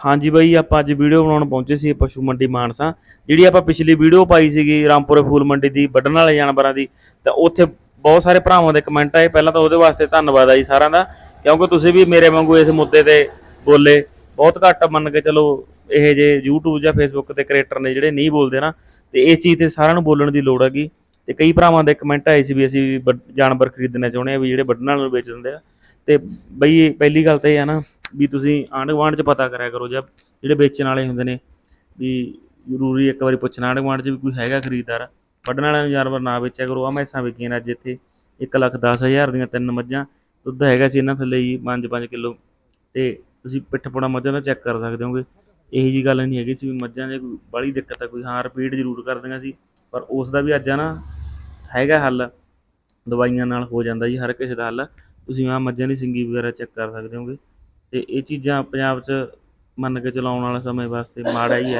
ਹਾਂਜੀ ਬਾਈ, ਆਪਾਂ ਅੱਜ ਵੀਡੀਓ ਬਣਾਉਣ ਪਹੁੰਚੇ ਸੀ ਪਸ਼ੂ ਮੰਡੀ ਮਾਨਸਾ। ਜਿਹੜੀ ਆਪਾਂ ਪਿਛਲੀ ਵੀਡੀਓ ਪਾਈ ਸੀਗੀ ਰਾਮਪੁਰੇ ਫੂਲ ਮੰਡੀ ਦੀ, ਵੱਢਣ ਵਾਲੇ ਜਾਨਵਰਾਂ ਦੀ, ਤਾਂ ਉੱਥੇ ਬਹੁਤ ਸਾਰੇ ਭਰਾਵਾਂ ਦੇ ਕਮੈਂਟ ਆਏ। ਪਹਿਲਾਂ ਤਾਂ ਉਹਦੇ ਵਾਸਤੇ ਧੰਨਵਾਦ ਆ ਜੀ ਸਾਰਿਆਂ ਦਾ, ਕਿਉਂਕਿ ਤੁਸੀਂ ਵੀ ਮੇਰੇ ਵਾਂਗੂ ਇਸ ਮੁੱਦੇ ਤੇ ਬੋਲੇ। ਬਹੁਤ ਘੱਟ ਮੰਨ ਕੇ ਚਲੋ, ਇਹ ਜੇ YouTube ਜਾਂ Facebook ਤੇ ਕ੍ਰੀਏਟਰ ਨੇ ਜਿਹੜੇ ਨਹੀਂ ਬੋਲਦੇ ਨਾ, ਤੇ ਇਹ ਚੀਜ਼ ਤੇ ਸਾਰਿਆਂ ਨੂੰ ਬੋਲਣ ਦੀ ਲੋੜ ਹੈਗੀ। ਤੇ ਕਈ ਭਰਾਵਾਂ ਦੇ ਕਮੈਂਟ ਆਏ ਸੀ ਵੀ ਅਸੀਂ ਜਾਨਵਰ ਖਰੀਦਣਾ ਚਾਹੁੰਦੇ ਆ, ਵੀ ਜਿਹੜੇ ਵੱਢਣ ਵਾਲੇ ਨੂੰ ਵੇਚ ਦਿੰਦੇ ਆ। ਤੇ ਬਈ ਪਹਿਲੀ ਗੱਲ ਤਾਂ ਇਹ ਆ ਨਾ ਵੀ ਤੁਸੀਂ ਆਂਢ ਗੁਆਂਢ ਚ ਪਤਾ ਕਰਿਆ ਕਰੋ ਜਾਂ ਜਿਹੜੇ ਵੇਚਣ ਵਾਲੇ ਹੁੰਦੇ ਨੇ ਵੀ ਜ਼ਰੂਰੀ ਇੱਕ ਵਾਰੀ ਪੁੱਛਣਾ ਆਂਢ ਗੁਆਂਢ ਚ ਵੀ ਕੋਈ ਹੈਗਾ ਖਰੀਦਦਾਰ, ਵੱਢਣ ਵਾਲਿਆਂ ਨੂੰ ਜਾਨਵਰ ਨਾ ਵੇਚਿਆ ਕਰੋ। ਆ ਮੈਸਾਂ ਵਿਕੀਆਂ ਨੇ ਅੱਜ ਇੱਥੇ 1 ਲੱਖ 10 ਹਜ਼ਾਰ ਦੀਆਂ ਤਿੰਨ ਮੱਝਾਂ, ਦੁੱਧ ਹੈਗਾ ਸੀ ਇਹਨਾਂ ਥੱਲੇ ਜੀ 5-5 ਕਿਲੋ। ਤੇ ਤੁਸੀਂ ਪਿੱਠ ਪੁਣਾ ਮੱਝਾਂ ਦਾ ਚੈੱਕ ਕਰ ਸਕਦੇ ਹੋਗੇ। ਇਹੀ ਜੀ ਗੱਲ ਨਹੀਂ ਹੈਗੀ ਸੀ ਵੀ ਮੱਝਾਂ 'ਚ ਕੋਈ ਬੜੀ ਦਿੱਕਤ ਆ, ਕੋਈ ਹਾਂ ਰਿਪੀਟ ਜ਼ਰੂਰ ਕਰਦੀਆਂ ਸੀ। ਪਰ ਉਸ ਦਾ ਵੀ ਅੱਜ ਆ ਨਾ ਹੈਗਾ ਹੱਲ, ਦਵਾਈਆਂ ਨਾਲ ਹੋ ਜਾਂਦਾ ਜੀ, ਹਰ ਕਿਸੇ ਦਾ ਹੱਲ। ਤੁਸੀਂ ਆ ਮੱਝਾਂ ਦੀ ਸਿੰਗੀ ਵਗੈਰਾ ਚੈੱਕ ਕਰ ਸਕਦੇ ਹੋਗੇ। ਤੇ ਇਹ ਚੀਜ਼ਾਂ ਪੰਜਾਬ 'ਚ ਮੰਨ ਕੇ ਚਲਾਉਣ ਵਾਲੇ ਸਮੇਂ ਵਾਸਤੇ ਮਾੜਾ ਹੀ ਹੈ।